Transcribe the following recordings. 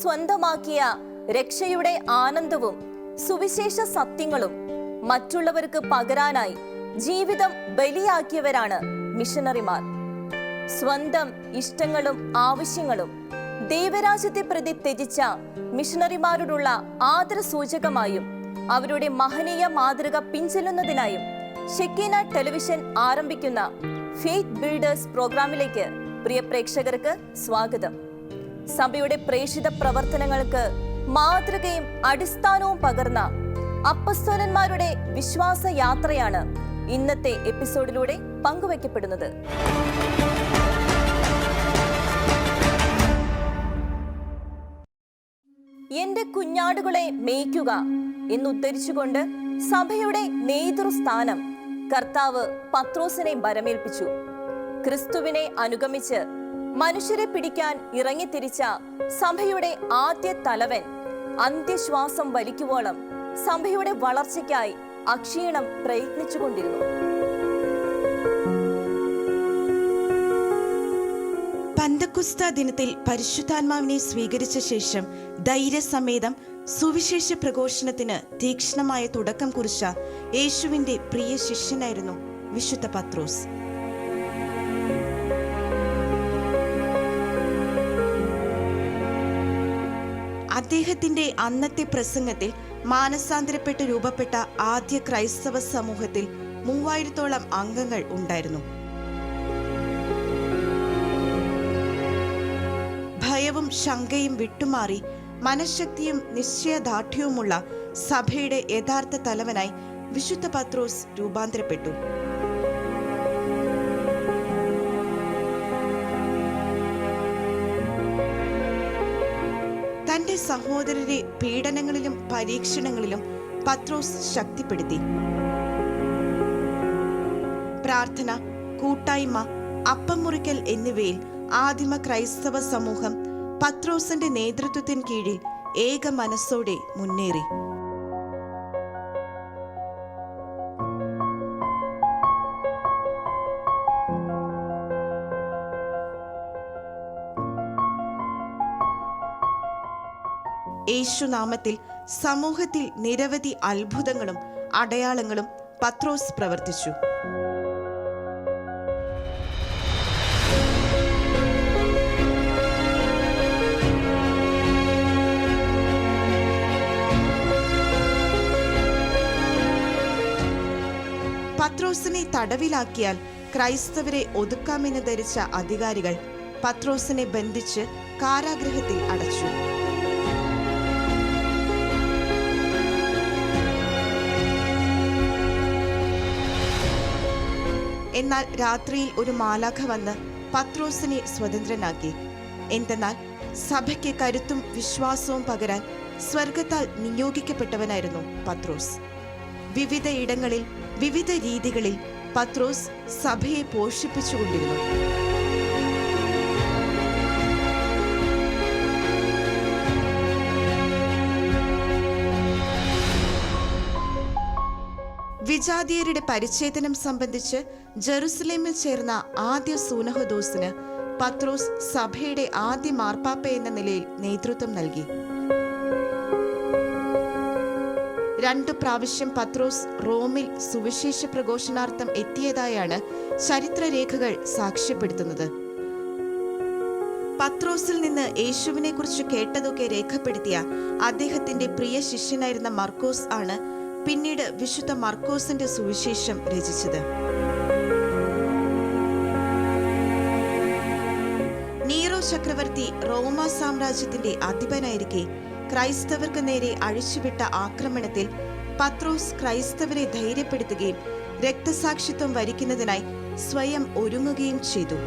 സ്വന്തമാക്കിയ രക്ഷയുടെ ആനന്ദവും സുവിശേഷ സത്യങ്ങളും മറ്റുള്ളവർക്ക് പകരാനായി ജീവിതം ബലിയാക്കിയവരാണ് മിഷണറിമാർ സ്വന്തം ഇഷ്ടങ്ങളും ആവശ്യങ്ങളും ദൈവരാജ്യത്തെ പ്രതി ത്യജിച്ച മിഷണറിമാരോടുള്ള ആദരസൂചകമായും അവരുടെ മഹനീയ മാതൃക പിൻചെല്ലുന്നതിനായും ഷെക്കീന ടെലിവിഷൻ ആരംഭിക്കുന്ന ഫെയ്ത്ത് ബിൽഡേഴ്സ് പ്രോഗ്രാമിലേക്ക് പ്രിയ പ്രേക്ഷകർക്ക് സ്വാഗതം. സഭയുടെ പ്രേഷിത പ്രവർത്തനങ്ങൾക്ക് മാതൃകയും അടിസ്ഥാനവും പകർന്ന അപ്പസ്തോലന്മാരുടെ വിശ്വാസ യാത്രയാണ് ഇന്നത്തെ എപ്പിസോഡിലൂടെ പങ്കുവയ്ക്കപ്പെടുന്നത്. എന്റെ കുഞ്ഞാടുകളെ മേയ്ക്കുക എന്നുദ്ധരിച്ചുകൊണ്ട് സഭയുടെ നേതൃസ്ഥാനം കർത്താവ് പത്രോസിനെ ബരമേൽപ്പിച്ചു ക്രിസ്തുവിനെ അനുഗമിച്ച് മനുഷ്യരെ പിടിക്കാൻ ഇറങ്ങിത്തിരിച്ച സഭയുടെ ആദ്യ തലവൻ അന്ത്യശ്വാസം വലിക്കുവോളം സഭയുടെ വളർച്ചയ്ക്കായി അക്ഷീണം പ്രയത്നിച്ചുകൊണ്ടിരുന്നു. പന്തക്കുസ്ത ദിനത്തിൽ പരിശുദ്ധാത്മാവിനെ സ്വീകരിച്ച ശേഷം ധൈര്യസമേതം സുവിശേഷ പ്രഘോഷണത്തിന് തീക്ഷ്ണമായ തുടക്കം കുറിച്ച യേശുവിന്റെ പ്രിയ ശിഷ്യനായിരുന്നു വിശുദ്ധ പത്രോസ്. അദ്ദേഹത്തിന്റെ അന്നത്തെ പ്രസംഗത്തിൽ മാനസാന്തരപ്പെട്ട് രൂപപ്പെട്ട ആദ്യ ക്രൈസ്തവ സമൂഹത്തിൽ മൂവായിരത്തോളം അംഗങ്ങൾ ഉണ്ടായിരുന്നു. ഭയവും ശങ്കയും വിട്ടുമാറി മനഃശക്തിയും നിശ്ചയദാർഢ്യവുമുള്ള സഭയുടെ യഥാർത്ഥ തലവനായി വിശുദ്ധ പത്രോസ് രൂപാന്തരപ്പെട്ടു. തന്റെ സഹോദരരെ പീഡനങ്ങളിലും പരീക്ഷണങ്ങളിലും പത്രോസ് ശക്തിപ്പെടുത്തി. പ്രാർത്ഥന കൂട്ടായ്മ അപ്പം മുറിക്കൽ എന്നിവയിൽ ആദിമ ക്രൈസ്തവ സമൂഹം പത്രോസിന്റെ നേതൃത്വത്തിന് കീഴിൽ ഏക മനസ്സോടെ മുന്നേറി. യേശുനാമത്തിൽ സമൂഹത്തിൽ നിരവധി അത്ഭുതങ്ങളും അടയാളങ്ങളും പത്രോസ് പ്രവർത്തിച്ചു. പത്രോസിനെ തടവിലാക്കിയാൽ ക്രൈസ്തവരെ ഒതുക്കാമെന്ന് ധരിച്ച അധികാരികൾ പത്രോസിനെ ബന്ധിച്ച് കാരാഗ്രഹത്തിൽ അടച്ചു. എന്നാൽ രാത്രിയിൽ ഒരു മാലാഖ വന്ന് പത്രോസിനെ സ്വതന്ത്രനാക്കി. എന്തെന്നാൽ സഭയ്ക്ക് കരുത്തും വിശ്വാസവും പകരാൻ സ്വർഗത്താൽ നിയോഗിക്കപ്പെട്ടവനായിരുന്നു പത്രോസ്. വിവിധ ഇടങ്ങളിൽ വിവിധ രീതികളിൽ പത്രോസ് സഭയെ പോഷിപ്പിച്ചുകൊണ്ടിരുന്നു. വിജാതീയരുടെ പരിച്ഛേദനം സംബന്ധിച്ച് ജെറുസലേമിൽ ചേർന്ന ആദ്യ സൂനഹദോസിന് പത്രോസ് സഭയുടെ ആദ്യ മാർപ്പാപ്പ എന്ന നിലയിൽ നേതൃത്വം നൽകി. രണ്ടു പ്രാവശ്യം പത്രോസ് റോമിൽ സുവിശേഷ പ്രഘോഷണാർത്ഥം എത്തിയതായാണ് ചരിത്രരേഖകൾ സാക്ഷ്യപ്പെടുത്തുന്നത്. പത്രോസിൽ നിന്ന് യേശുവിനെ കുറിച്ച് കേട്ടതൊക്കെ രേഖപ്പെടുത്തിയ അദ്ദേഹത്തിന്റെ പ്രിയ ശിഷ്യനായിരുന്ന മർക്കോസ് ആണ് പിന്നീട് വിശുദ്ധ മർക്കോസിന്റെ സുവിശേഷം രചിച്ചത്. നീറോ ചക്രവർത്തി റോമ സാമ്രാജ്യത്തിന്റെ അധിപനായിരിക്കെ ക്രൈസ്തവർക്ക് നേരെ അഴിച്ചുവിട്ട ആക്രമണത്തിൽ പത്രോസ് ക്രൈസ്തവരെ ധൈര്യപ്പെടുത്തുകയും രക്തസാക്ഷിത്വം വരിക്കുന്നതിനായി സ്വയം ഒരുങ്ങുകയും ചെയ്തു.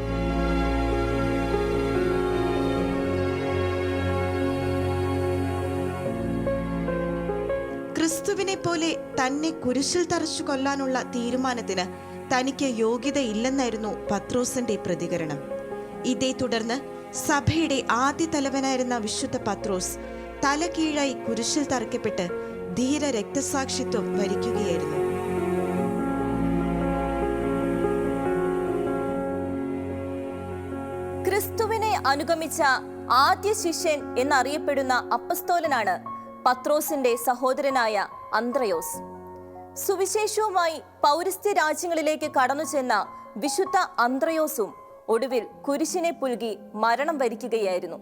പോലെ തന്നെ കുരിശിൽ തറച്ചു കൊല്ലാനുള്ള തീരുമാനത്തിന് തനിക്ക് യോഗ്യതയില്ലെന്നായിരുന്നു പത്രോസിന്റെ പ്രതികരണം. ഇതേ തുടർന്ന് സഭയുടെ ആദ്യ തലവനായിരുന്ന വിശുദ്ധ പത്രോസ് തല കീഴായി കുരിശിൽ തറക്കപ്പെട്ട് ധീര രക്തസാക്ഷിത്വം വരിക്കുകയായിരുന്നു. ക്രിസ്തുവിനെ അനുഗമിച്ച ആദ്യ ശിഷ്യൻ എന്നറിയപ്പെടുന്ന അപ്പസ്തോലനാണ് പത്രോസിന്റെ സഹോദരനായ അന്ത്രയോസ്. സുവിശേഷവുമായി പൗരസ്ത്യ രാജ്യങ്ങളിലേക്ക് കടന്നു ചെന്ന വിശുദ്ധ അന്ത്രയോസും ഒടുവിൽ കുരിശിനെ പുൽകി മരണം വരിക്കുകയായിരുന്നു.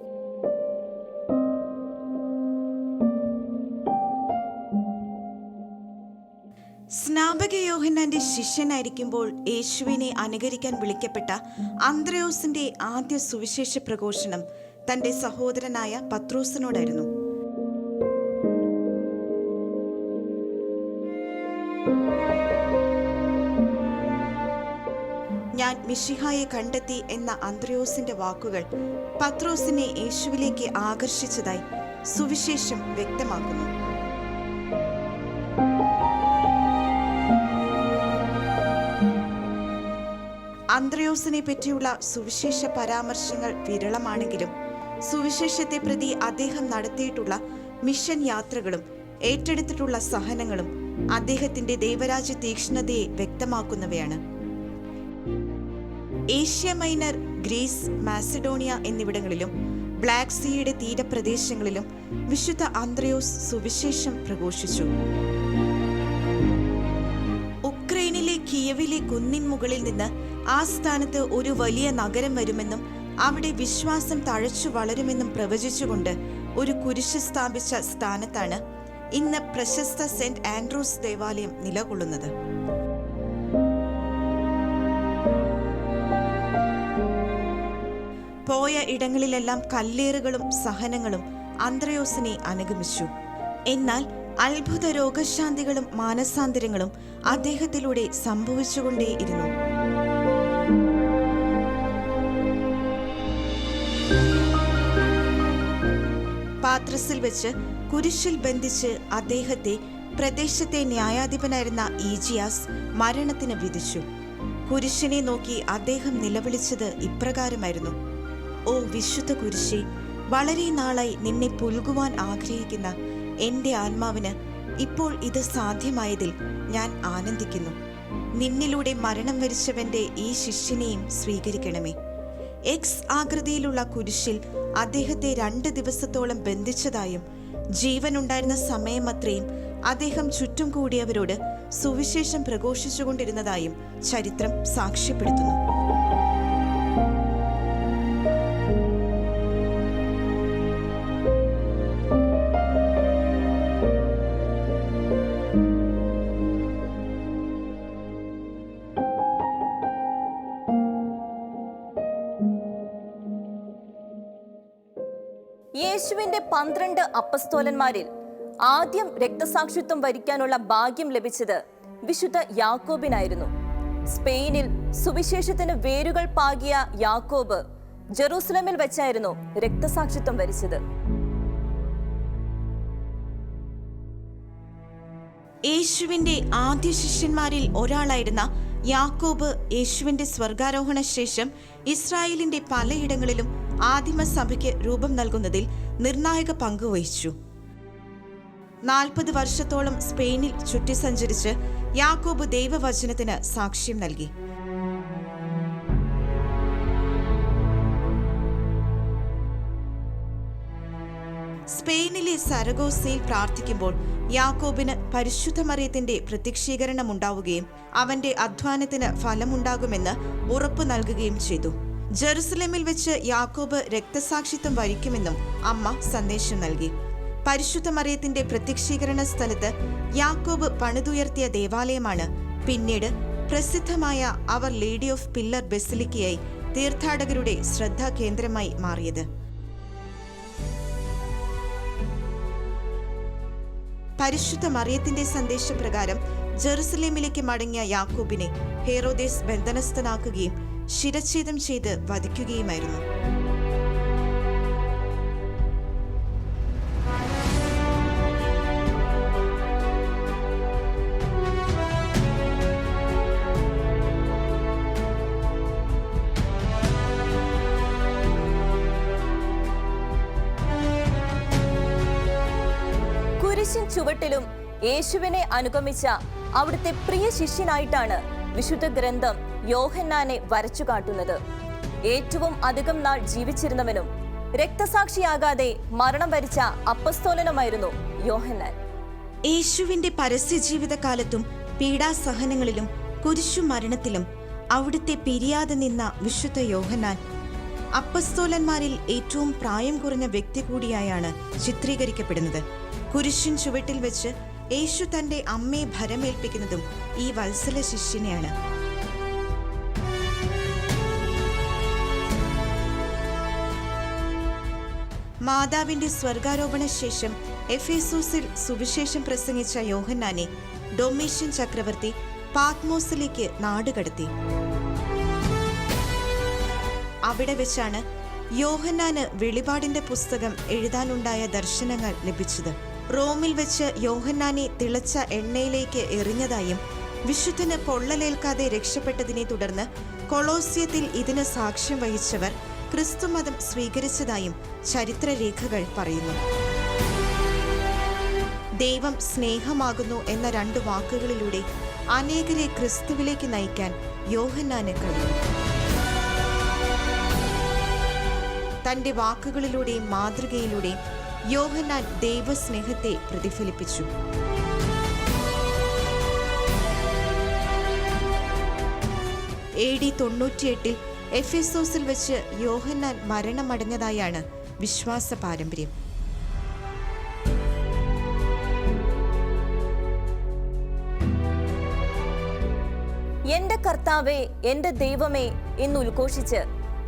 സ്നാപക യോഹന്നാന്റെ ശിഷ്യനായിരിക്കുമ്പോൾ യേശുവിനെ അനുകരിക്കാൻ വിളിക്കപ്പെട്ട അന്ത്രയോസിന്റെ ആദ്യ സുവിശേഷ പ്രഘോഷണം തന്റെ സഹോദരനായ പത്രോസിനോടായിരുന്നു. ഞാൻ മിഷിഹായെ കണ്ടെത്തി എന്ന അന്ത്രയോസിന്റെ വാക്കുകൾ പത്രോസിനെ യേശുവിലേക്ക് ആകർഷിച്ചതായി സുവിശേഷം വ്യക്തമാക്കുന്നു. അന്ത്രയോസിനെ പറ്റിയുള്ള സുവിശേഷ പരാമർശങ്ങൾ വിരളമാണെങ്കിലും സുവിശേഷത്തെ പ്രതി അദ്ദേഹം നടത്തിയിട്ടുള്ള മിഷൻ യാത്രകളും ഏറ്റെടുത്തിട്ടുള്ള സഹനങ്ങളും അദ്ദേഹത്തിന്റെ ദൈവരാജ്യ തീക്ഷ്ണതയെ വ്യക്തമാക്കുന്നവയാണ്. ഏഷ്യ മൈനർ ഗ്രീസ് മാസിഡോണിയ എന്നിവിടങ്ങളിലും ബ്ലാക്ക് സീയുടെ തീരപ്രദേശങ്ങളിലും വിശുദ്ധ അന്ത്രയോസ് സുവിശേഷം പ്രഘോഷിച്ചു. ഉക്രൈനിലെ കിയവിലെ കുന്നിൻ മുകളിൽ നിന്ന് ആ സ്ഥാനത്ത് ഒരു വലിയ നഗരം വരുമെന്നും അവിടെ വിശ്വാസം തഴച്ചു വളരുമെന്നും പ്രവചിച്ചുകൊണ്ട് ഒരു കുരിശ് സ്ഥാപിച്ച സ്ഥാനത്താണ് ഇന്ന് പ്രശസ്ത സെന്റ് ആൻഡ്രൂസ് ദേവാലയം നിലകൊള്ളുന്നത്. പോയ ഇടങ്ങളിലെല്ലാം കല്ലേറുകളും സഹനങ്ങളും അന്ത്രയോസിനെ അനുഗമിച്ചു. എന്നാൽ അത്ഭുത രോഗശാന്തികളും മാനസാന്തരങ്ങളും അദ്ദേഹത്തിലൂടെ സംഭവിച്ചുകൊണ്ടേയിരുന്നു. പാത്രസിൽ വെച്ച് കുരിശിൽ ബന്ധിച്ച് അദ്ദേഹത്തെ പ്രദേശത്തെ ന്യായാധിപനായിരുന്ന ഈജിയാസ് മരണത്തിന് വിധിച്ചു. കുരിശിനെ നോക്കി അദ്ദേഹം നിലവിളിച്ചത് ഇപ്രകാരമായിരുന്നു. ഓ വിശുദ്ധ കുരിശി വളരെ നാളായി നിന്നെ പുൽകുവാൻ ആഗ്രഹിക്കുന്ന എന്റെ ആത്മാവിന് ഇപ്പോൾ ഇത് സാധ്യമായതിൽ ഞാൻ ആനന്ദിക്കുന്നു. നിന്നിലൂടെ മരണം വരിച്ചവന്റെ ഈ ശിഷ്യനെയും സ്വീകരിക്കണമേ. എക്സ് ആകൃതിയിലുള്ള കുരിശിൽ അദ്ദേഹത്തെ രണ്ട് ദിവസത്തോളം ബന്ധിച്ചതായും ജീവനുണ്ടായിരുന്ന സമയമത്രയും അദ്ദേഹം ചുറ്റും കൂടിയവരോട് സുവിശേഷം പ്രഘോഷിച്ചുകൊണ്ടിരുന്നതായും ചരിത്രം സാക്ഷ്യപ്പെടുത്തുന്നു. യേശുവിന്റെ പന്ത്രണ്ട് അപ്പസ്തോലന്മാരിൽ ആദ്യം രക്തസാക്ഷിത്വം വരിക്കാനുള്ള ഭാഗ്യം ലഭിച്ചത് വിശുദ്ധ യാക്കോബിനായിരുന്നു. സ്പെയിനിൽ സുവിശേഷത്തിന് വേരുകൾ പാകിയ യാക്കോബ് ജെറൂസലമിൽ വെച്ചായിരുന്നു രക്തസാക്ഷിത്വം വരിച്ചത്. യേശുവിന്റെ ആദ്യ ശിഷ്യന്മാരിൽ ഒരാളായിരുന്ന യാക്കോബ് യേശുവിന്റെ സ്വർഗാരോഹണ ശേഷം ഇസ്രായേലിന്റെ പലയിടങ്ങളിലും ആദിമസഭയ്ക്ക് രൂപം നൽകുന്നതിൽ നിർണായക പങ്ക് വഹിച്ചു. നാൽപ്പത് വർഷത്തോളം സ്പെയിനിൽ ചുറ്റി സഞ്ചരിച്ച് യാക്കോബ് ദൈവവചനത്തിന് സാക്ഷ്യം നൽകി. സ്പെയിനിലെ സരഗോസയിൽ പ്രാർത്ഥിക്കുമ്പോൾ യാക്കോബിന് പരിശുദ്ധമറിയത്തിന്റെ പ്രത്യക്ഷീകരണം ഉണ്ടാവുകയും അവന്റെ അധ്വാനത്തിന് ഫലമുണ്ടാകുമെന്ന് ഉറപ്പു നൽകുകയും ചെയ്തു. ജെറുസലേമിൽ വെച്ച് യാക്കോബ് രക്തസാക്ഷിത്വം വരിക്കുമെന്നും അമ്മ സന്ദേശം നൽകി. പരിശുദ്ധ മറിയത്തിന്റെ പ്രത്യക്ഷീകരണ സ്ഥലത്ത് യാക്കോബ് പണിതുയർത്തിയ ദേവാലയമാണ്. പിന്നീട് പ്രസിദ്ധമായ അവർ ലേഡി ഓഫ് പില്ലർ ബെസിലിക്കയായി തീർത്ഥാടകരുടെ ശ്രദ്ധാകേന്ദ്രമായി മാറിയത്. പരിശുദ്ധ മറിയത്തിന്റെ സന്ദേശപ്രകാരം ജെറുസലേമിലേക്ക് മടങ്ങിയ യാക്കൂബിനെ ഹേറോദേസ് ബന്ധനസ്ഥനാക്കുകയും ശിരച്ഛേദം ചെയ്ത് വധിക്കുകയുമായിരുന്നു. ചുവട്ടിലും യേശുവിനെ അനുഗമിച്ച അവിടുത്തെ പ്രിയ ശിഷ്യനായിട്ടാണ് വിശുദ്ധ ഗ്രന്ഥം യോഹന്നാനെ വരച്ചു കാട്ടുന്നത്. ഏറ്റവും അധികം നാൾ ജീവിച്ചിരുന്നവനും രക്തസാക്ഷിയാകാതെ മരണം വരിച്ച അപ്പസ്തോലനുമായിരുന്നു യോഹന്നാൻ. യേശുവിന്റെ പരസ്യജീവിതകാലത്തും പീഡാസഹനങ്ങളിലും കുരിശു മരണത്തിലും അവിടുത്തെ പിരിയാതെ നിന്ന വിശുദ്ധ യോഹന്നാൻ അപ്പസ്തോലന്മാരിൽ ഏറ്റവും പ്രായം കുറഞ്ഞ വ്യക്തി കൂടിയായാണ് ചിത്രീകരിക്കപ്പെടുന്നത്. കുരിശിൻ ചുവട്ടിൽ വെച്ച് യേശു തന്റെ അമ്മയെ ഭരമേൽപ്പിക്കുന്നതും ഈ വത്സല ശിഷ്യനെയാണ്. മാതാവിന്റെ സ്വർഗാരോപണ ശേഷം എഫേസൂസിൽ സുവിശേഷം പ്രസംഗിച്ച യോഹന്നാനെ ഡൊമേഷ്യൻ ചക്രവർത്തി പാത്മോസിലേക്ക് നാടുകടത്തി. അവിടെ വെച്ചാണ് യോഹന്നാന് വെളിപാടിന്റെ പുസ്തകം എഴുതാനുണ്ടായ ദർശനങ്ങൾ ലഭിച്ചത്. റോമിൽ വെച്ച് യോഹന്നാനെ തിളച്ച എണ്ണയിലേക്ക് എറിഞ്ഞതായും വിശുദ്ധന് പൊള്ളലേൽക്കാതെ രക്ഷപ്പെട്ടതിനെ തുടർന്ന് കൊളോസ്യത്തിൽ ഇതിന് സാക്ഷ്യം വഹിച്ചവർ ക്രിസ്തുമതം സ്വീകരിച്ചതായും ചരിത്രരേഖകൾ പറയുന്നു. ദൈവം സ്നേഹമാകുന്നു എന്ന രണ്ട് വാക്കുകളിലൂടെ അനേകരെ ക്രിസ്തുവിലേക്ക് നയിക്കാൻ യോഹന്നാന് കഴിയും തന്റെ വാക്കുകളിലൂടെയും മാതൃകയിലൂടെയും യോഹന്നാൻ ദൈവസ്നേഹത്തെ പ്രതിഫലിപ്പിച്ചു. എ ഡി തൊണ്ണൂറ്റിയെട്ടിൽ എഫെസോസിൽ വെച്ച് യോഹന്നാൻ മരണമടഞ്ഞതായാണ് വിശ്വാസ പാരമ്പര്യം. എന്റെ കർത്താവേ എന്റെ ദൈവമേ എന്ന് ഉദ്ഘോഷിച്ച്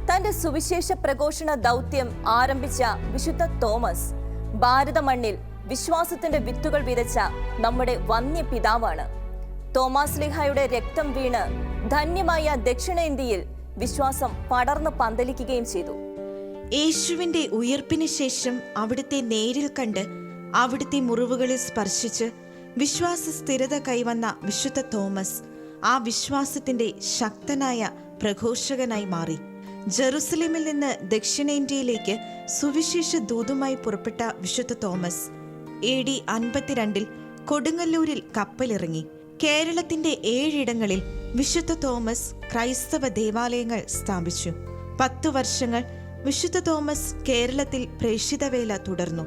തന്റെ സുവിശേഷ പ്രഘോഷണ ദൗത്യം ആരംഭിച്ച വിശുദ്ധ തോമസ് ഭാരത മണ്ണിൽ വിശ്വാസത്തിന്റെ വിത്തുകൾ വിതച്ച നമ്മുടെ വന്യ പിതാവാണ് തോമാസ് ലിഹായുടെ രക്തം വീണ് ധന്യമായ ദക്ഷിണേന്ത്യയിൽ വിശ്വാസം പടർന്ന് പന്തലിക്കുകയും ചെയ്തു. യേശുവിന്റെ ഉയർപ്പിന് ശേഷം അവിടുത്തെ നേരിൽ കണ്ട് അവിടുത്തെ മുറിവുകളിൽ സ്പർശിച്ച് വിശ്വാസ സ്ഥിരത കൈവന്ന വിശുദ്ധ തോമസ് ആ വിശ്വാസത്തിന്റെ ശക്തനായ പ്രഘോഷകനായി മാറി. ജെറുസലേമിൽ നിന്ന് ദക്ഷിണേന്ത്യയിലേക്ക് സുവിശേഷ ദൂതുമായി പുറപ്പെട്ട വിശുദ്ധ തോമസ് എ ഡി അൻപത്തിരണ്ടിൽ കൊടുങ്ങല്ലൂരിൽ കപ്പലിറങ്ങി. കേരളത്തിന്റെ ഏഴിടങ്ങളിൽ വിശുദ്ധ തോമസ് ക്രൈസ്തവ ദേവാലയങ്ങൾ സ്ഥാപിച്ചു. പത്തു വർഷങ്ങൾ വിശുദ്ധ തോമസ് കേരളത്തിൽ പ്രേഷിതവേല തുടർന്നു.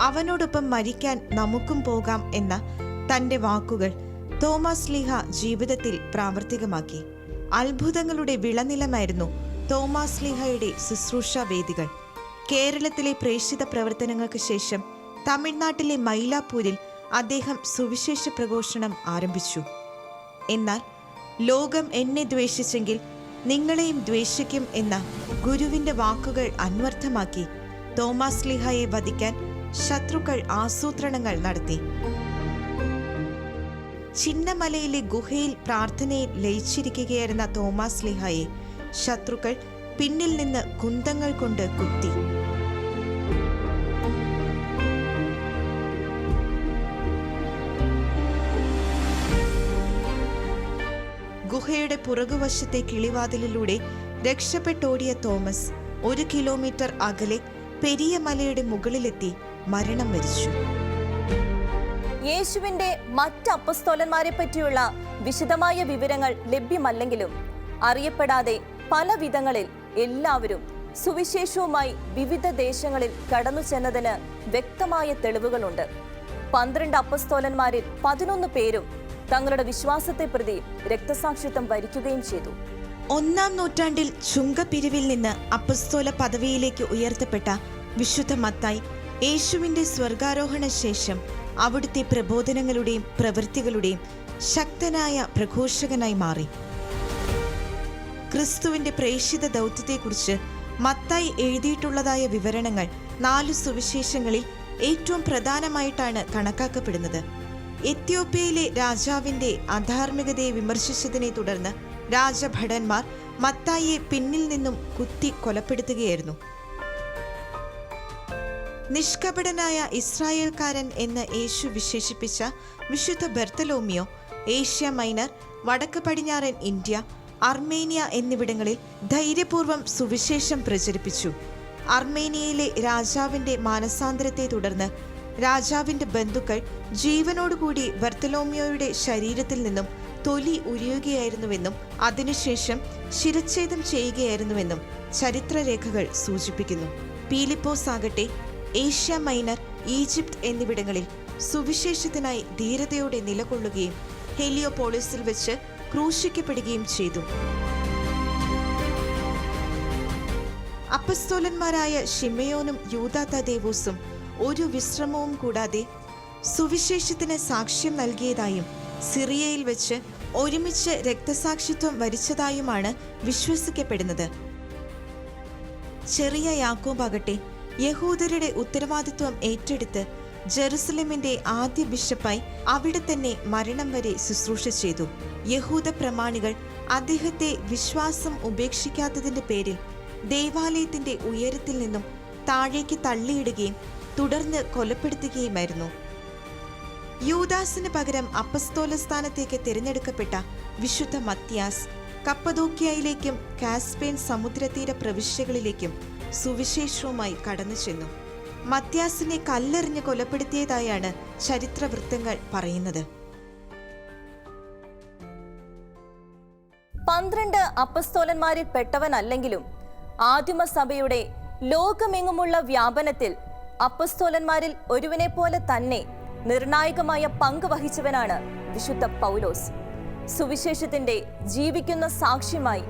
അവനോടൊപ്പം മരിക്കാൻ നമുക്കും പോകാം എന്ന തന്റെ വാക്കുകൾ തോമസ് ലീഹ ജീവിതത്തിൽ പ്രാവർത്തികമാക്കി. അത്ഭുതങ്ങളുടെ വിളനിലമായിരുന്നു തോമസ് ലീഹയുടെ ശുശ്രൂഷ വേദികൾ. കേരളത്തിലെ പ്രേക്ഷിത പ്രവർത്തനങ്ങൾക്ക് ശേഷം തമിഴ്നാട്ടിലെ മൈലാപ്പൂരിൽ അദ്ദേഹം സുവിശേഷ പ്രഘോഷണം ആരംഭിച്ചു. എന്നാൽ ലോകം എന്നെ ദ്വേഷിച്ചെങ്കിൽ നിങ്ങളെയും ദ്വേഷിക്കും എന്ന ഗുരുവിന്റെ വാക്കുകൾ അന്വർത്ഥമാക്കി തോമസ് ലിഹയെ വധിക്കാൻ ശത്രുക്കൾ ആസൂത്രണങ്ങൾ നടത്തി. ചിന്നമലയിലെ ഗുഹയിൽ പ്രാർത്ഥനയിൽ ലയിച്ചിരിക്കുകയായിരുന്ന തോമസ് ലിഹയെ ശത്രുക്കൾ പിന്നിൽ നിന്ന് കുന്തങ്ങൾ കൊണ്ട് കുത്തി. ഗുഹയുടെ പുറകുവശത്തെ കിളിവാതിലിലൂടെ രക്ഷപ്പെട്ടോടിയ തോമസ് ഒരു കിലോമീറ്റർ അകലെ പെരിയ മലയുടെ മുകളിലെത്തി മരണം വരിച്ചു. യേശുവിന്റെ മറ്റ് അപ്പസ്തോലന്മാരെ പറ്റിയുള്ള വിശദമായ വിവരങ്ങൾ ലഭ്യമല്ലെങ്കിലും അറിയപ്പെടാതെ പല വിധങ്ങളിൽ എല്ലാവരും സുവിശേഷവുമായി വിവിധ ദേശങ്ങളിൽ കടന്നു ചെന്നതിന് വ്യക്തമായ തെളിവുകളുണ്ട്. പന്ത്രണ്ട് അപ്പസ്തോലന്മാരിൽ പതിനൊന്ന് പേരും തങ്ങളുടെ വിശ്വാസത്തെ പ്രതി രക്തസാക്ഷിത്വം വരിക്കുകയും ചെയ്തു. ഒന്നാം നൂറ്റാണ്ടിൽ ചുങ്കപ്പിരിവിൽ നിന്ന് അപ്പസ്തോല പദവിയിലേക്ക് ഉയർത്തപ്പെട്ട വിശുദ്ധ മത്തായി യേശുവിന്റെ സ്വർഗാരോഹണ ശേഷം അവിടുത്തെ പ്രബോധനങ്ങളുടെയും പ്രവൃത്തികളുടെയും ശക്തനായ പ്രഘോഷകനായി മാറി. ക്രിസ്തുവിന്റെ പ്രേഷിത ദൗത്യത്തെക്കുറിച്ച് മത്തായി എഴുതിയിട്ടുള്ളതായ വിവരണങ്ങൾ നാല് സുവിശേഷങ്ങളിൽ ഏറ്റവും പ്രധാനമായിട്ടാണ് കണക്കാക്കപ്പെടുന്നത്. എത്യോപ്യയിലെ രാജാവിന്റെ അധാർമികതയെ വിമർശിച്ചതിനെ തുടർന്ന് രാജഭടന്മാർ മത്തായിയെ പിന്നിൽ നിന്നും കുത്തി കൊലപ്പെടുത്തുകയായിരുന്നു. നിഷ്കപടനായ ഇസ്രായേൽക്കാരൻ എന്ന് യേശു വിശേഷിപ്പിച്ച വിശുദ്ധ ബെർത്തലോമിയോ ഏഷ്യ മൈനർ വടക്ക് പടിഞ്ഞാറൻ ഇന്ത്യ അർമേനിയ എന്നിവിടങ്ങളിൽ ധൈര്യപൂർവം സുവിശേഷം പ്രചരിപ്പിച്ചു. അർമേനിയയിലെ രാജാവിന്റെ മാനസാന്തരത്തെ തുടർന്ന് രാജാവിന്റെ ബന്ധുക്കൾ ജീവനോടുകൂടി ബർത്തലോമിയോയുടെ ശരീരത്തിൽ നിന്നും തൊലി ഉരിയുകയായിരുന്നുവെന്നും അതിനുശേഷം ശിരച്ഛേദം ചെയ്യുകയായിരുന്നുവെന്നും ചരിത്രരേഖകൾ സൂചിപ്പിക്കുന്നു. പീലിപ്പോസ് ആകട്ടെ ഏഷ്യ മൈനർ ഈജിപ്ത് എന്നിവിടങ്ങളിൽ സുവിശേഷത്തിനായി ധീരതയോടെ നിലകൊള്ളുകയും ഹെലിയോപോളിസിൽ വെച്ച് ക്രൂശിക്കപ്പെടുകയും ചെയ്തു. അപ്പസ്തോലന്മാരായ ഷിമയോനും യൂദാതദേവൂസും ഒരു വിശ്രമവും കൂടാതെ സുവിശേഷത്തിന് സാക്ഷ്യം നൽകിയതായും സിറിയയിൽ വെച്ച് ഒരുമിച്ച് രക്തസാക്ഷിത്വം വരിച്ചതായുമാണ് വിശ്വസിക്കപ്പെടുന്നത്. ചെറിയ യാക്കോബാകട്ടെ യഹൂദരുടെ ഉത്തരവാദിത്വം ഏറ്റെടുത്ത് ജെറുസലേമിന്റെ ആദ്യ ബിഷപ്പായി അവിടെ തന്നെ മരണം വരെ ശുശ്രൂഷ ചെയ്തു. യഹൂദ പ്രമാണികൾ അദ്ദേഹത്തെ വിശ്വാസം ഉപേക്ഷിക്കാത്തതിന്റെ പേരിൽ ദേവാലയത്തിന്റെ ഉയരത്തിൽ നിന്നും താഴേക്ക് തള്ളിയിടുകയും തുടർന്ന് കൊലപ്പെടുത്തുകയുമായിരുന്നു. യൂദാസിന് പകരം അപ്പസ്തോല സ്ഥാനത്തേക്ക് തിരഞ്ഞെടുക്കപ്പെട്ട വിശുദ്ധ മത്യാസ് കപ്പദോക്കിയയിലേക്കും കാസ്പെയിൻ സമുദ്രതീര പ്രവിശ്യകളിലേക്കും സുവിശേഷവുമായി കടന്നു ചെന്നു മത്യാസിനെ കല്ലെറിഞ്ഞ് കൊലപ്പെടുത്തിയതായാണ് ചരിത്രവൃത്തങ്ങൾ പറയുന്നത്. പന്ത്രണ്ട് അപ്പസ്തോലന്മാരിൽ പെട്ടവനല്ലെങ്കിലും ആദിമസഭയുടെ ലോകമെങ്ങുമുള്ള വ്യാപനത്തിൽ അപ്പസ്തോലന്മാരിൽ ഒരുവനെ പോലെ തന്നെ നിർണായകമായ പങ്ക് വഹിച്ചവനാണ് വിശുദ്ധ പൗലോസ്. സുവിശേഷത്തിന്റെ ജീവിക്കുന്ന സാക്ഷ്യമായി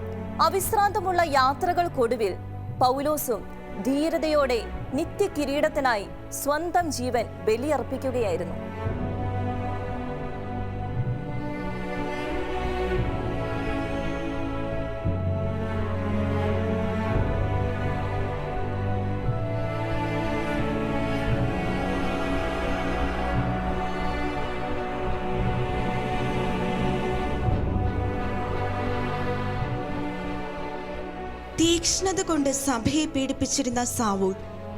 അവിശ്രാന്തമുള്ള യാത്രകൾക്കൊടുവിൽ പൗലോസും ധീരതയോടെ നിത്യകിരീടത്തിനായി സ്വന്തം ജീവൻ ബലിയർപ്പിക്കുകയായിരുന്നു. തീക്ഷ്ണത കൊണ്ട് സഭയെ പീഡിപ്പിച്ചിരുന്ന സാവൂൾ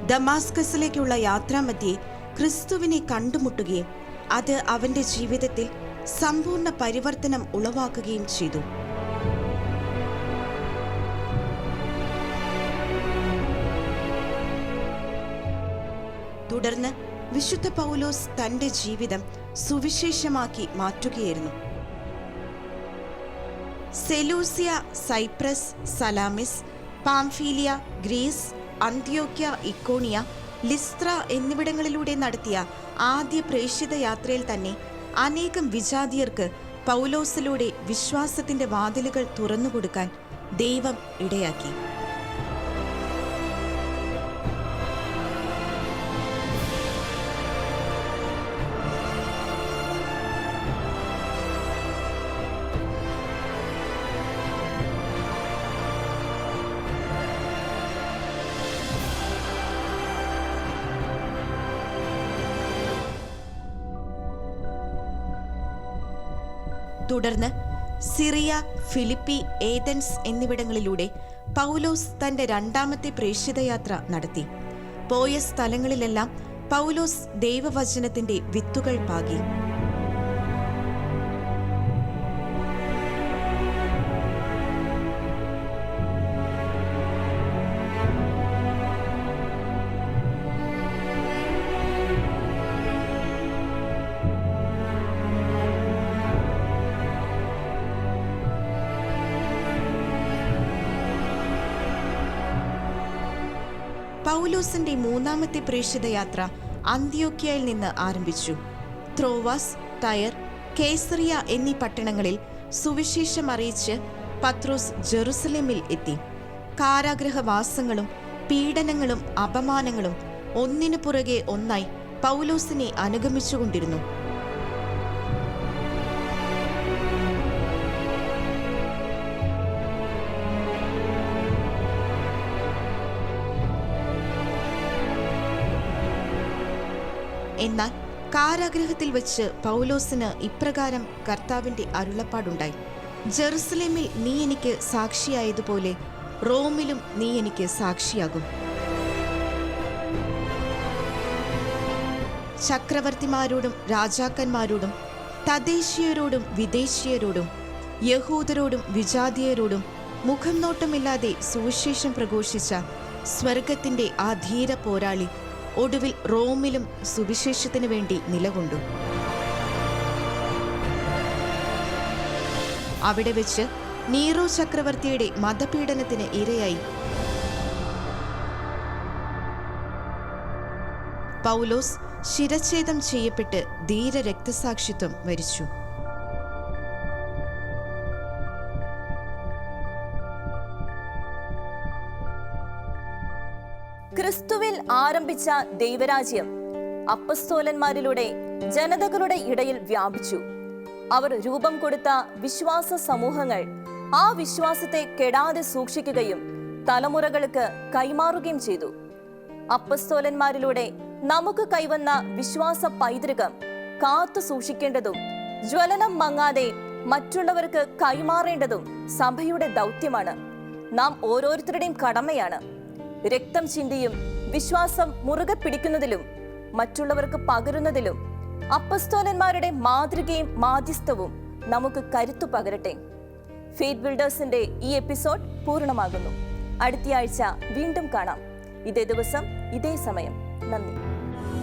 ദമാസ്കസിലേക്കുള്ള യാത്രാമധ്യേ ക്രിസ്തുവിനെ കണ്ടുമുട്ടുകയും അത് അവന്റെ ജീവിതത്തിൽ സമ്പൂർണ പരിവർത്തനം ഉളവാക്കുകയും ചെയ്തു. തുടർന്ന് വിശുദ്ധ പൗലോസ് തന്റെ ജീവിതം സുവിശേഷമാക്കി മാറ്റുകയായിരുന്നു. സെലൂസിയ സൈപ്രസ് സലാമിസ് പാംഫീലിയ ഗ്രീസ് അന്ത്യോക്യ ഇക്കോണിയ ലിസ്ത്ര എന്നിവിടങ്ങളിലൂടെ നടത്തിയ ആദ്യ പ്രേക്ഷിത യാത്രയിൽ തന്നെ അനേകം വിജാതിയർക്ക് പൗലോസിലൂടെ വിശ്വാസത്തിന്റെ വാതിലുകൾ തുറന്നുകൊടുക്കാൻ ദൈവം ഇടയാക്കി. തുടർന്ന് സിറിയ ഫിലിപ്പി ഏതൻസ് എന്നിവിടങ്ങളിലൂടെ പൗലോസ് തന്റെ രണ്ടാമത്തെ പ്രേക്ഷിതയാത്ര നടത്തി. പോയ സ്ഥലങ്ങളിലെല്ലാം പൗലോസ് ദൈവവചനത്തിന്റെ വിത്തുകൾ പാകി. പൗലോസിന്റെ മൂന്നാമത്തെ പ്രേക്ഷിത യാത്ര അന്ത്യോക്യയിൽ നിന്ന് ആരംഭിച്ചു. ത്രോവാസ് തയർ കേസറിയ എന്നീ പട്ടണങ്ങളിൽ സുവിശേഷം അറിയിച്ച് പത്രോസ് ജെറുസലേമിൽ എത്തി. കാരാഗ്രഹവാസങ്ങളും പീഡനങ്ങളും അപമാനങ്ങളും ഒന്നിനു പുറകെ ഒന്നായി പൗലോസിനെ അനുഗമിച്ചുകൊണ്ടിരുന്നു. എന്നാൽ കാരാഗ്രഹത്തിൽ വെച്ച് പൗലോസിന് ഇപ്രകാരം കർത്താവിന്റെ അരുളപ്പാടുണ്ടായി. ജെറുസലേമിൽ നീ എനിക്ക് സാക്ഷിയായതുപോലെ റോമിലും നീ എനിക്ക് സാക്ഷിയാകും. ചക്രവർത്തിമാരോടും രാജാക്കന്മാരോടും തദ്ദേശീയരോടും വിദേശീയരോടും യഹൂദരോടും വിജാതീയരോടും മുഖം നോട്ടമില്ലാതെ സുവിശേഷം പ്രഘോഷിച്ച സ്വർഗത്തിന്റെ ആ ധീര പോരാളി ഒടുവിൽ റോമിലും സുവിശേഷത്തിനു വേണ്ടി നിലകൊണ്ടു. അവിടെ വെച്ച് നീറോ ചക്രവർത്തിയുടെ മതപീഡനത്തിന് ഇരയായി. പൗലോസ് ശിരച്ഛേദം ചെയ്യപ്പെട്ട് ധീര രക്തസാക്ഷിത്വം വരിച്ചു. ആരംഭിച്ച ദൈവരാജ്യം അപ്പസ്തോലന്മാരിലൂടെ ജനതകളുടെ ഇടയിൽ വ്യാപിച്ചു. അവർ രൂപം കൊടുത്ത വിശ്വാസ സമൂഹങ്ങൾ ആ വിശ്വാസത്തെ കെടാതെ സൂക്ഷിക്കുകയും തലമുറകൾക്ക് കൈമാറുകയും ചെയ്തു. അപ്പസ്തോലന്മാരിലൂടെ നമുക്ക് കൈവന്ന വിശ്വാസ പൈതൃകം കാത്തു സൂക്ഷിക്കേണ്ടതും ജ്വലനം മങ്ങാതെ മറ്റുള്ളവർക്ക് കൈമാറേണ്ടതും സഭയുടെ ദൗത്യമാണ്. നാം ഓരോരുത്തരുടെയും കടമയാണ്. രക്തം ചിന്തിയും വിശ്വാസം മുറുകെ പിടിക്കുന്നതിലും മറ്റുള്ളവർക്ക് പകരുന്നതിലും അപ്പസ്തോലന്മാരുടെ മാതൃകയും മാധ്യസ്ഥവും നമുക്ക് കരുത്തു പകരട്ടെ. ഫീഡ് ബിൽഡേഴ്സിന്റെ ഈ എപ്പിസോഡ് പൂർണമാകുന്നു. അടുത്തയാഴ്ച വീണ്ടും കാണാം. ഇതേ ദിവസം ഇതേ സമയം. നന്ദി.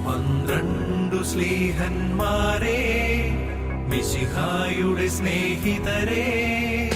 പന്ത്രണ്ടു സ്നേഹന്മാരെ മിശിഹായുടെ സ്നേഹിതരെ.